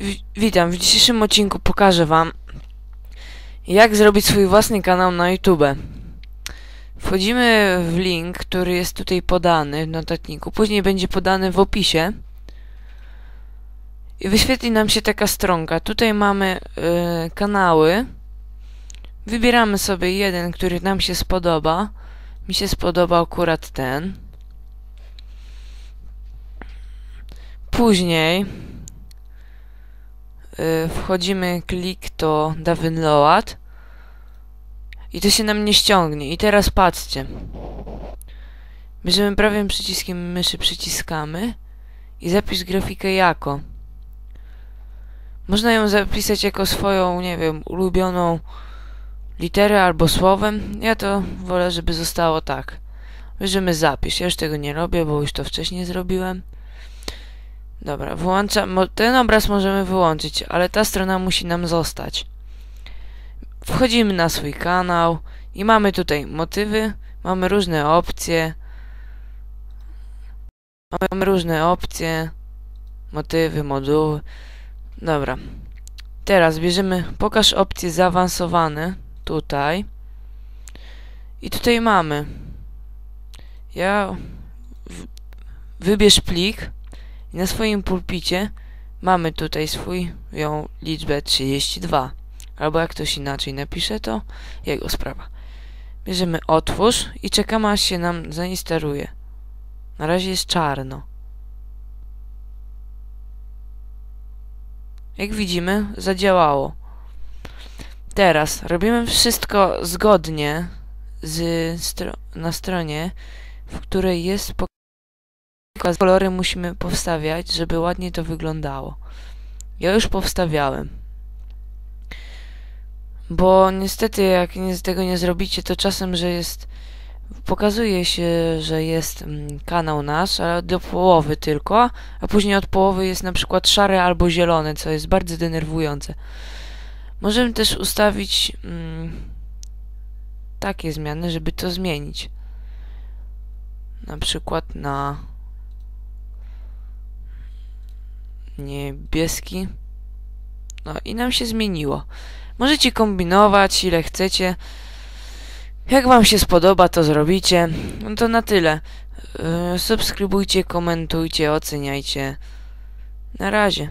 wi- witam, w dzisiejszym odcinku pokażę wam jak zrobić swój własny kanał na YouTube. Wchodzimy w link, który jest tutaj podany w notatniku, później będzie podany w opisie i wyświetli nam się taka stronka. Tutaj mamy y, kanały. Wybieramy sobie jeden, który nam się spodoba. Mi się spodobał akurat ten. Później wchodzimy klik to download i to się nam nie ściągnie. I teraz patrzcie. Bierzemy prawym przyciskiem myszy, przyciskamy i zapisz grafikę jako. Można ją zapisać jako swoją, nie wiem, ulubioną literę albo słowem. Ja to wolę, żeby zostało tak. Bierzemy zapisz. Ja już tego nie robię, bo już to wcześniej zrobiłem. Dobra, włączam. mo- Ten obraz możemy wyłączyć, ale ta strona musi nam zostać. Wchodzimy na swój kanał i mamy tutaj motywy, mamy różne opcje. Mamy różne opcje, motywy, moduły. Dobra. Teraz bierzemy pokaż opcje zaawansowane tutaj. I tutaj mamy. Ja wybierz plik i na swoim pulpicie mamy tutaj swoją liczbę 32. Albo jak ktoś inaczej napisze, to jego sprawa. Bierzemy otwórz i czekamy aż się nam zainstaluje. Na razie jest czarno. Jak widzimy, zadziałało. Teraz robimy wszystko zgodnie z na stronie, w której jest. Kolory musimy powstawiać, żeby ładnie to wyglądało. Ja już powstawiałem. Bo niestety, jak nie, z tego nie zrobicie, to czasem, że jest. Pokazuje się, że jest mm, kanał nasz, ale do połowy tylko, a później od połowy jest na przykład szare albo zielone, co jest bardzo denerwujące. Możemy też ustawić mm, takie zmiany, żeby to zmienić. Na przykład na niebieski. No i nam się zmieniło. Możecie kombinować ile chcecie. Jak wam się spodoba, to zrobicie. No to na tyle. Yy, subskrybujcie, komentujcie, oceniajcie. Na razie.